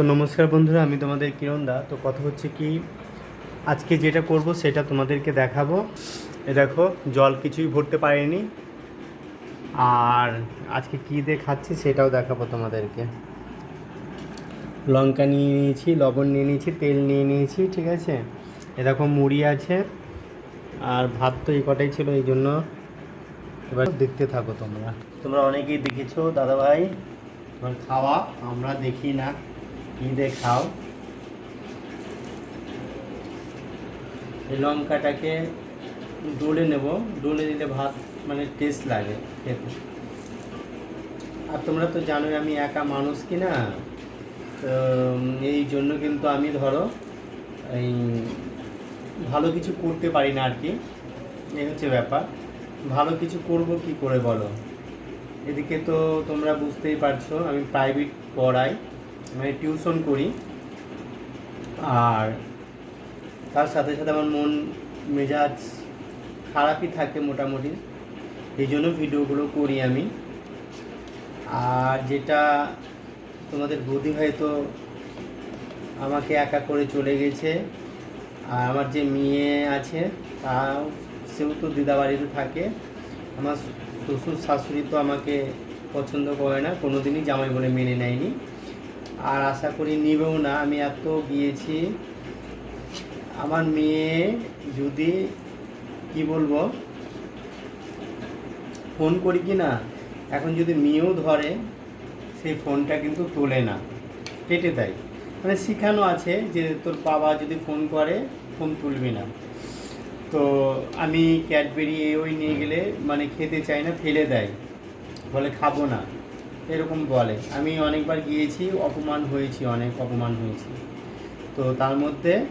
তো নমস্কার বন্ধুরা, আমি তোমাদের কিরণ দা। তো কথা হচ্ছে কি, আজকে যেটা করব সেটা তোমাদেরকে দেখাবো। এ দেখো, জল কিছুই ভরতে পারিনি। আর আজকে কী দিয়ে খাচ্ছি সেটাও দেখাবো তোমাদেরকে। লঙ্কা নিয়ে নিয়েছি, লবণ নিয়ে নিয়েছি, তেল নিয়ে নিয়েছি, ঠিক আছে? এ দেখো, মুড়ি আছে। আর ভাত তো এই কটাই ছিল, এই জন্য এবার দেখতে থাকো তোমরা। তোমরা অনেকেই দেখেছ দাদা ভাই তোমার খাওয়া আমরা দেখি না। দিয়ে খাও। এই লঙ্কাটাকে ডলে নেব। ডলে দিলে ভাত মানে টেস্ট লাগে খেতে। আর তোমরা তো জানোই আমি একা মানুষ কি না? তো এই জন্য কিন্তু আমি ধরো, এই ভালো কিছু করতে পারি না আর কি। এই হচ্ছে ব্যাপার। ভালো কিছু করব কি করে বলো? এদিকে তো তোমরা বুঝতেই পারছ, আমি প্রাইভেট পড়াই। মানে টিউশন করি। আর তার সাথে সাথে আমার মন, মেজাজ খারাপই থাকে মোটামুটি। এই জন্য ভিডিওগুলো করি আমি। আর যেটা তোমাদের বৌদি হয়তো আমাকে একা করে চলে গেছে। আর আমার যে মেয়ে আছে, তাও সেও তো দিদাবাড়িতে থাকে। আমার শ্বশুর শাশুড়ি তো আমাকে পছন্দ করে না কোনো দিনই জামাই বলে মেনে নেয়নি। আর আশা করি নিবেও না, আমি এত গিয়েছি। আমার মেয়ে যদি, কি বলব, ফোন করি কি না, এখন যদি মেয়েও ধরে, সেই ফোনটা কিন্তু তোলে না, কেটে দেয়। মানে শেখানো আছে যে তোর বাবা যদি ফোন করে, ফোন তুলবি না। তো আমি ক্যাডবেরি ওই নিয়ে গেলে মানে খেতে চাই না, ফেলে দেয়। বলে খাব না। এরকম বলে। আমি অনেকবার গিয়েছি, অপমান হয়েছি, অনেক অপমান হয়েছি। তো তার মধ্যে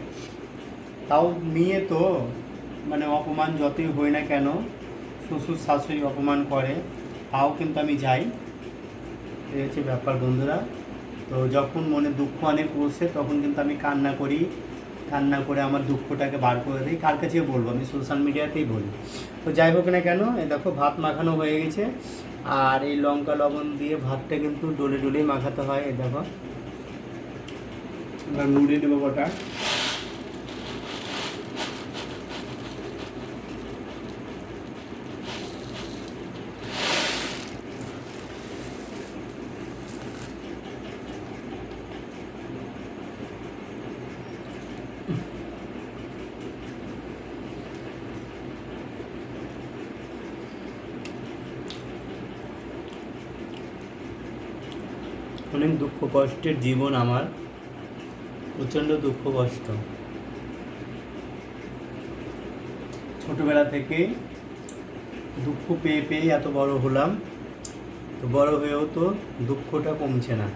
তাও মেয়ে তো মানে অপমান যতই হয় না কেন, শ্বশুর শাশুড়ি অপমান করে, তাও কিন্তু আমি যাই। এই হচ্ছে ব্যাপার বন্ধুরা। তো যখন মনে দুঃখ অনেক বসে, তখন কিন্তু আমি কান্না করি। কান্না করে আমার দুঃখটাকে বার করে দিই। কার কাছে বলব? আমি সোশ্যাল মিডিয়াতেই বলি। তো যাই হোক না কেন, এই দেখো, ভাত মাখানো হয়ে গেছে। আর এই লঙ্কা লবণ দিয়ে ভাতটা কিন্তু ডলে ডলে মাখাতে হয়, এই দেখো। মুড়ি দেবো গোটা অনেক দুঃখ কষ্টের জীবন আমার, প্রচণ্ড দুঃখ কষ্ট। ছোটবেলা থেকে দুঃখ পেয়ে পেয়ে এত বড় হলাম, তো বড় হয়েও তো দুঃখটা কমছে না।